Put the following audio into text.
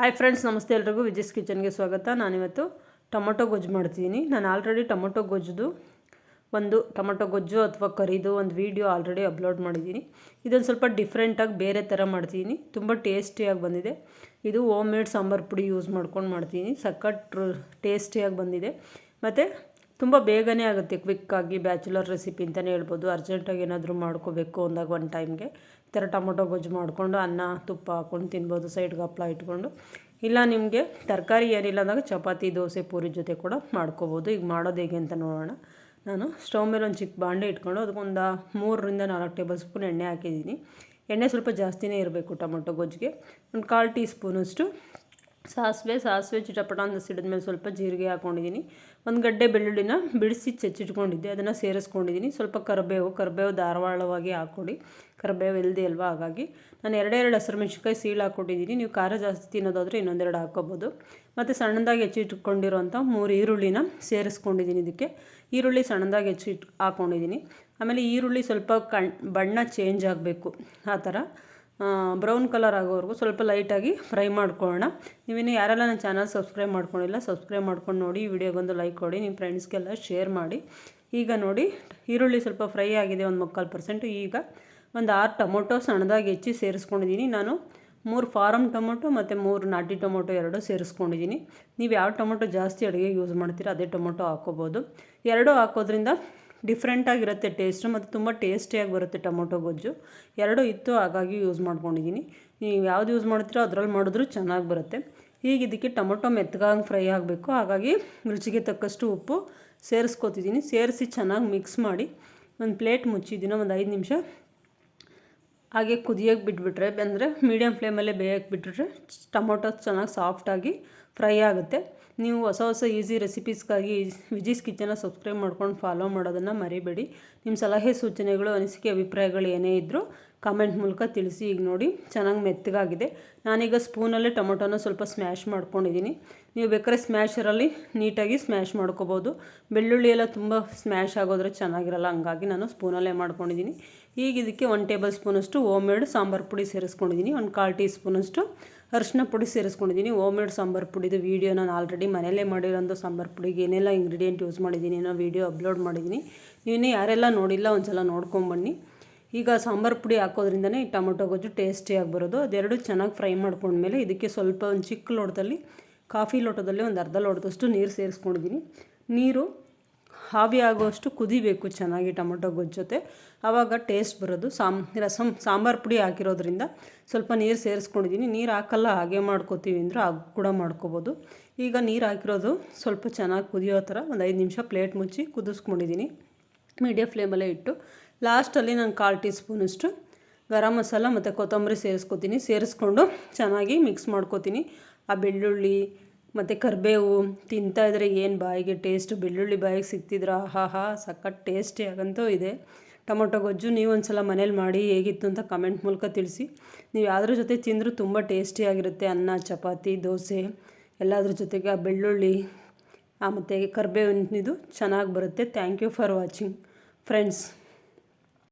Hi friends ನಮಸ್ತೆ ಎಲ್ರಿಗೂ ವಿಜಯಸ್ ಕಿಚನ್ಗೆ ಸ್ವಾಗತ. ನಾನಿವತ್ತು ಟೊಮೊಟೊ ಗೊಜ್ಜು ಮಾಡ್ತಿದ್ದೀನಿ. ನಾನು ಆಲ್ರೆಡಿ ಟೊಮೊಟೊ ಗೊಜ್ಜುದು, ಒಂದು ಟೊಮೊಟೊ ಗೊಜ್ಜು ಅಥವಾ ಕರಿದು ಒಂದು ವೀಡಿಯೋ ಆಲ್ರೆಡಿ ಅಪ್ಲೋಡ್ ಮಾಡಿದ್ದೀನಿ. ಇದೊಂದು ಸ್ವಲ್ಪ ಡಿಫ್ರೆಂಟಾಗಿ ಬೇರೆ ಥರ ಮಾಡ್ತೀನಿ ತುಂಬ ಟೇಸ್ಟಿಯಾಗಿ ಬಂದಿದೆ. ಇದು ಓಮ್ ಮೇಡ್ ಸಾಂಬಾರು ಪುಡಿ ಯೂಸ್ ಮಾಡ್ಕೊಂಡು ಮಾಡ್ತೀನಿ ಸಖತ್ ಟೇಸ್ಟಿಯಾಗಿ ಬಂದಿದೆ. ಮತ್ತು ತುಂಬ ಬೇಗನೆ ಆಗುತ್ತೆ ಕ್ವಿಕ್ಕಾಗಿ ಬ್ಯಾಚುಲರ್ ರೆಸಿಪಿ ಅಂತಲೇ ಹೇಳ್ಬೋದು. ಅರ್ಜೆಂಟಾಗಿ ಏನಾದರೂ ಮಾಡ್ಕೋಬೇಕು ಅಂದಾಗ ಒಂದು ಟೈಮ್ಗೆ ಈ ಥರ ಟೊಮೊಟೊ ಗೊಜ್ಜು ಮಾಡಿಕೊಂಡು ಅನ್ನ, ತುಪ್ಪ ಹಾಕ್ಕೊಂಡು ತಿನ್ಬೋದು ಸೈಡ್ಗೆ ಹಪ್ಪಳ ಇಟ್ಕೊಂಡು. ಇಲ್ಲ ನಿಮಗೆ ತರಕಾರಿ ಏನಿಲ್ಲ ಅಂದಾಗ ಚಪಾತಿ, ದೋಸೆ, ಪೂರಿ ಜೊತೆ ಕೂಡ ಮಾಡ್ಕೋಬೋದು. ಈಗ ಮಾಡೋದು ಹೇಗೆ ಅಂತ ನೋಡೋಣ. ನಾನು ಸ್ಟವ್ ಮೇಲೆ ಒಂದು ಚಿಕ್ಕ ಬಾಂಡೆ ಇಟ್ಕೊಂಡು ಅದಕ್ಕೊಂದು ಮೂರರಿಂದ ನಾಲ್ಕು ಟೇಬಲ್ ಸ್ಪೂನ್ ಎಣ್ಣೆ ಹಾಕಿದ್ದೀನಿ. ಎಣ್ಣೆ ಸ್ವಲ್ಪ ಜಾಸ್ತಿನೇ ಇರಬೇಕು ಟೊಮೊಟೊ ಗೊಜ್ಜಿಗೆ. ಒಂದು ಕಾಲು ಟೀ ಸ್ಪೂನಷ್ಟು ಸಾಸಿವೆ ಸಾಸಿವೆ ಚಿಟಪಟ ಅಂತ ಸಿಡಿದ್ಮೇಲೆ ಸ್ವಲ್ಪ ಜೀರಿಗೆ ಹಾಕ್ಕೊಂಡಿದ್ದೀನಿ ಒಂದು ಗಡ್ಡೆ ಬೆಳ್ಳುಳ್ಳಿನ ಬಿಡಿಸಿ ಚೆಚ್ಚಿಟ್ಕೊಂಡಿದ್ದೆ. ಅದನ್ನು ಸೇರಿಸ್ಕೊಂಡಿದ್ದೀನಿ. ಸ್ವಲ್ಪ ಕರಿಬೇವು ಕರಿಬೇವು ಧಾರವಾಳವಾಗಿ ಹಾಕ್ಕೊಡಿ. ಕರಿಬೇವು ಇಲ್ಲದೆ ಅಲ್ವಾ? ಹಾಗಾಗಿ ನಾನು ಎರಡೆರಡು ಎರಡು ಹಸಿರು ಮೆಣಸಿನ್ಕಾಯಿ ಸೀಳು ಹಾಕ್ಕೊಟ್ಟಿದ್ದೀನಿ. ನೀವು ಖಾರ ಜಾಸ್ತಿ ತಿನ್ನೋದಾದರೆ ಇನ್ನೊಂದೆರಡು ಹಾಕ್ಕೋಬೋದು. ಮತ್ತು ಸಣ್ಣದಾಗಿ ಹೆಚ್ಚಿಟ್ಕೊಂಡಿರೋಂಥ ಮೂರು ಈರುಳ್ಳಿನ ಸೇರಿಸ್ಕೊಂಡಿದ್ದೀನಿ ಇದಕ್ಕೆ. ಈರುಳ್ಳಿ ಸಣ್ಣದಾಗಿ ಹೆಚ್ಚಿಟ್ಟು ಹಾಕ್ಕೊಂಡಿದ್ದೀನಿ. ಆಮೇಲೆ ಈರುಳ್ಳಿ ಸ್ವಲ್ಪ ಕಣ್, ಬಣ್ಣ ಚೇಂಜ್ ಆಗಬೇಕು. ಆ ಥರ. ಬ್ರೌನ್ ಕಲರ್ ಆಗೋವರೆಗೂ ಸ್ವಲ್ಪ ಲೈಟಾಗಿ ಫ್ರೈ ಮಾಡ್ಕೊಳ್ಳೋಣ. ನೀವಿನ್ನು ಯಾರೆಲ್ಲ ನನ್ನ ಚಾನಲ್ ಸಬ್ಸ್ಕ್ರೈಬ್ ಮಾಡ್ಕೊಂಡಿಲ್ಲ ಸಬ್ಸ್ಕ್ರೈಬ್ ಮಾಡ್ಕೊಂಡು ನೋಡಿ, ಈ ವಿಡಿಯೋಗೊಂದು ಲೈಕ್ ಕೊಡಿ ನಿಮ್ಮ ಫ್ರೆಂಡ್ಸ್ಗೆಲ್ಲ ಶೇರ್ ಮಾಡಿ. ಈಗ ನೋಡಿ, ಈರುಳ್ಳಿ ಸ್ವಲ್ಪ ಫ್ರೈ ಆಗಿದೆ, ಒಂದು ಮುಕ್ಕಾಲು ಪರ್ಸೆಂಟು ಈಗ ಒಂದು ಆರು ಟೊಮೊಟೊ ಸಣ್ಣದಾಗಿ ಹೆಚ್ಚಿ ಸೇರಿಸ್ಕೊಂಡಿದ್ದೀನಿ. ನಾನು ಮೂರು ಫಾರಮ್ ಟೊಮೊಟೊ ಮತ್ತು ಮೂರು ನಾಟಿ ಟೊಮೊಟೊ ಎರಡು ಸೇರಿಸ್ಕೊಂಡಿದ್ದೀನಿ. ನೀವು ಯಾವ ಟೊಮೊಟೊ ಜಾಸ್ತಿ ಅಡುಗೆ ಯೂಸ್ ಮಾಡ್ತೀರೋ, ಅದೇ ಟೊಮೊಟೊ ಹಾಕ್ಕೋಬೋದು. ಎರಡು ಹಾಕೋದ್ರಿಂದ ಡಿಫ್ರೆಂಟಾಗಿರುತ್ತೆ ಟೇಸ್ಟು ಮತ್ತು ತುಂಬ ಟೇಸ್ಟಿಯಾಗಿ ಬರುತ್ತೆ ಟೊಮೊಟೊ ಗೊಜ್ಜು. ಎರಡು ಇತ್ತು, ಹಾಗಾಗಿ ಯೂಸ್ ಮಾಡ್ಕೊಂಡಿದ್ದೀನಿ. ನೀವು ಯಾವ್ದು ಯೂಸ್ ಮಾಡ್ತೀರೋ ಅದರಲ್ಲಿ ಮಾಡಿದ್ರು ಚೆನ್ನಾಗಿ ಬರುತ್ತೆ. ಈಗ ಇದಕ್ಕೆ ಟೊಮೊಟೊ ಮೆತ್ತಗಾಗಿ ಫ್ರೈ ಆಗಬೇಕು. ಹಾಗಾಗಿ ರುಚಿಗೆ ತಕ್ಕಷ್ಟು ಉಪ್ಪು ಸೇರಿಸ್ಕೋತಿದ್ದೀನಿ. ಸೇರಿಸಿ ಚೆನ್ನಾಗಿ ಮಿಕ್ಸ್ ಮಾಡಿ ಒಂದು ಪ್ಲೇಟ್ ಮುಚ್ಚಿದ್ದೀನಿ, ಒಂದು ಐದು ನಿಮಿಷ ಹಾಗೆ ಕುದಿಯೋಕೆ ಬಿಟ್ಬಿಟ್ರೆ, ಅಂದರೆ ಮೀಡಿಯಮ್ ಫ್ಲೇಮಲ್ಲೇ ಬೇಯಕ್ಕೆ ಬಿಟ್ಬಿಟ್ರೆ ಟೊಮೊಟೊ ಚೆನ್ನಾಗಿ ಸಾಫ್ಟಾಗಿ ಫ್ರೈ ಆಗುತ್ತೆ. ನೀವು ಹೊಸ ಹೊಸ ಈಸಿ ರೆಸಿಪೀಸ್ಗಾಗಿ ವಿಜೀಸ್ ಕಿಚನ್ನ ಸಬ್ಸ್ಕ್ರೈಬ್ ಮಾಡ್ಕೊಂಡು ಫಾಲೋ ಮಾಡೋದನ್ನು ಮರಿಬೇಡಿ. ನಿಮ್ಮ ಸಲಹೆ ಸೂಚನೆಗಳು, ಅನಿಸಿಕೆ, ಅಭಿಪ್ರಾಯಗಳು ಏನೇ ಇದ್ದರೂ ಕಾಮೆಂಟ್ ಮೂಲಕ ತಿಳಿಸಿ. ಈಗ ನೋಡಿ, ಚೆನ್ನಾಗಿ ಮೆತ್ತಗಾಗಿದೆ. ನಾನೀಗ ಸ್ಪೂನಲ್ಲೇ ಟೊಮೊಟೊನ ಸ್ವಲ್ಪ ಸ್ಮ್ಯಾಶ್ ಮಾಡ್ಕೊಂಡಿದ್ದೀನಿ ನೀವು ಬೇಕಾದ್ರೆ ಸ್ಮ್ಯಾಶರಲ್ಲಿ ನೀಟಾಗಿ ಸ್ಮ್ಯಾಶ್ ಮಾಡ್ಕೋಬೋದು. ಬೆಳ್ಳುಳ್ಳಿ ಎಲ್ಲ ತುಂಬ ಸ್ಮ್ಯಾಶ್ ಆಗೋದ್ರೆ ಚೆನ್ನಾಗಿರಲ್ಲ, ಹಂಗಾಗಿ ನಾನು ಸ್ಪೂನಲ್ಲೇ ಮಾಡ್ಕೊಂಡಿದ್ದೀನಿ ಈಗ ಇದಕ್ಕೆ ಒನ್ ಟೇಬಲ್ ಸ್ಪೂನಷ್ಟು ಮೇಡ್ ಸಾಂಬಾರು ಪುಡಿ ಸೇರಿಸ್ಕೊಂಡಿದ್ದೀನಿ ಒಂದು ಕಾಲು ಟೀ ಸ್ಪೂನಷ್ಟು ಅರಿಶಿನ ಪುಡಿ ಸೇರಿಸ್ಕೊಂಡಿದ್ದೀನಿ ಓಮ್ ಮೇಡ್ ಸಾಂಬಾರು ಪುಡಿದು ವೀಡಿಯೋ ನಾನು ಆಲ್ರೆಡಿ ಮನೆಯಲ್ಲೇ ಮಾಡಿರೋಂಥ ಸಾಂಬಾರು ಪುಡಿಗೆ ಏನೆಲ್ಲ ಇಂಗ್ರೀಡಿಯೆಂಟ್ ಯೂಸ್ ಮಾಡಿದ್ದೀನಿ ಅನ್ನೋ ವೀಡಿಯೋ ಅಪ್ಲೋಡ್ ಮಾಡಿದ್ದೀನಿ ನೀವೇ ಯಾರೆಲ್ಲ ನೋಡಿಲ್ಲ ಒಂದು ಸಲ ನೋಡ್ಕೊಂಬನ್ನಿ. ಈಗ ಸಾಂಬಾರು ಪುಡಿ ಹಾಕೋದ್ರಿಂದನೇ ಈ ಟೊಮೊಟೊ ಗೊಜ್ಜು ಟೇಸ್ಟಿಯಾಗಿ ಬರೋದು. ಅದೆರಡು ಚೆನ್ನಾಗಿ ಫ್ರೈ ಮಾಡ್ಕೊಂಡ್ಮೇಲೆ ಇದಕ್ಕೆ ಸ್ವಲ್ಪ ಒಂದು ಚಿಕ್ಕ ಲೋಟದಲ್ಲಿ ಕಾಫಿ ಲೋಟದಲ್ಲಿ ಒಂದು ಅರ್ಧ ಲೋಟದಷ್ಟು ನೀರು ಸೇರಿಸ್ಕೊಂಡಿದ್ದೀನಿ ನೀರು ಹಾವಿ ಆಗುವಷ್ಟು ಕುದಿಬೇಕು ಚೆನ್ನಾಗಿ ಟೊಮೊಟೊ ಗೊಜ್ಜು ಜೊತೆ. ಆವಾಗ ಟೇಸ್ಟ್ ಬರೋದು. ಸಾಮ್ ರಸಮ್ ಸಾಂಬಾರು ಪುಡಿ ಹಾಕಿರೋದ್ರಿಂದ ಸ್ವಲ್ಪ ನೀರು ಸೇರಿಸ್ಕೊಂಡಿದ್ದೀನಿ ನೀರು ಹಾಕಲ್ಲ, ಹಾಗೆ ಮಾಡ್ಕೋತೀವಿ ಅಂದರೆ ಹಾಗೆ ಕೂಡ ಮಾಡ್ಕೋಬೋದು. ಈಗ ನೀರು ಹಾಕಿರೋದು ಸ್ವಲ್ಪ ಚೆನ್ನಾಗಿ ಕುದಿಯೋ ಥರ ಒಂದು ಐದು ನಿಮಿಷ ಪ್ಲೇಟ್ ಮುಚ್ಚಿ ಕುದಿಸ್ಕೊಂಡಿದ್ದೀನಿ ಮೀಡಿಯಮ್ ಫ್ಲೇಮಲ್ಲೇ ಇಟ್ಟು ಲಾಸ್ಟಲ್ಲಿ ನಾನು ಕಾಲು ಟೀ ಸ್ಪೂನಷ್ಟು ಗರಂ ಮಸಾಲ ಮತ್ತು ಕೊತ್ತಂಬರಿ ಸೇರಿಸ್ಕೊತೀನಿ. ಸೇರಿಸ್ಕೊಂಡು ಚೆನ್ನಾಗಿ ಮಿಕ್ಸ್ ಮಾಡ್ಕೋತೀನಿ. ಆ ಬೆಳ್ಳುಳ್ಳಿ ಮತ್ತು ಕರಿಬೇವು ತಿಂತಾಯಿದ್ರೆ ಏನು ಬಾಯಿಗೆ ಟೇಸ್ಟು, ಬೆಳ್ಳುಳ್ಳಿ ಬಾಯಿಗೆ ಸಿಗ್ತಿದ್ರೆ? ಹಾ ಹಾ, ಸಖತ್ ಟೇಸ್ಟಿಯಾಗಂತೂ ಇದೆ. ಟೊಮೊಟೊ ಗೊಜ್ಜು ನೀವು ಒಂದು ಸಲ ಮನೇಲಿ ಮಾಡಿ ಹೇಗಿತ್ತು ಅಂತ ಕಮೆಂಟ್ ಮೂಲಕ ತಿಳಿಸಿ. ನೀವು ಯಾವುದ್ರ ಜೊತೆ ತಿಂದರೂ ತುಂಬ ಟೇಸ್ಟಿಯಾಗಿರುತ್ತೆ ಅನ್ನ, ಚಪಾತಿ, ದೋಸೆ, ಎಲ್ಲದ್ರ ಜೊತೆಗೆ ಆ ಬೆಳ್ಳುಳ್ಳಿ ಮತ್ತು ಕರಿಬೇವಿನಿದು ಚೆನ್ನಾಗಿ ಬರುತ್ತೆ. Thank you for watching friends